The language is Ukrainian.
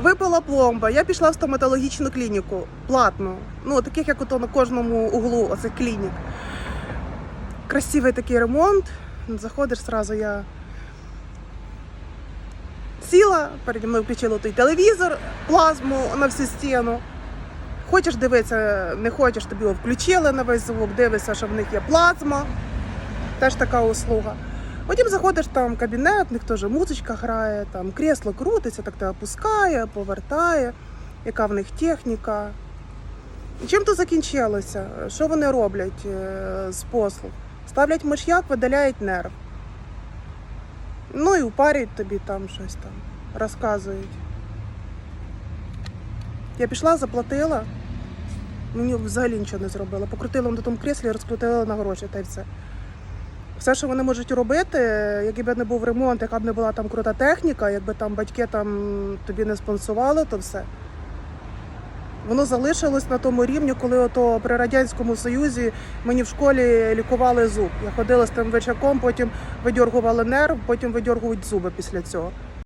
Випала пломба, я пішла в стоматологічну клініку платну. Ну, таких, як ото на кожному углу оцих клінік. Красивий такий ремонт. Заходиш зразу я сіла, переді мною включила той телевізор, плазму на всю стіну. Хочеш дивитися, не хочеш, тобі його включили на весь звук, дивишся, що в них є плазма. Теж така услуга. Потім заходиш там в кабінет, в них теж музичка грає, там кресло крутиться, так тебе опускає, повертає, яка в них техніка. І чим то закінчилося? Що вони роблять е, з послуг? Ставлять миш'як, видаляють нерв. Ну і упарюють тобі там щось там, розказують. Я пішла, заплатила, мені взагалі нічого не зробила. Покрутила на тому креслі, розкрутила на гроші та й все. Все, що вони можуть робити, якби не був ремонт, яка б не була там крута техніка, якби там батьки там тобі не спонсували, то все. Воно залишилось на тому рівні, коли ото при Радянському Союзі мені в школі лікували зуб. Я ходила з тим вичаком, потім видьоргували нерв, потім видьоргують зуби після цього.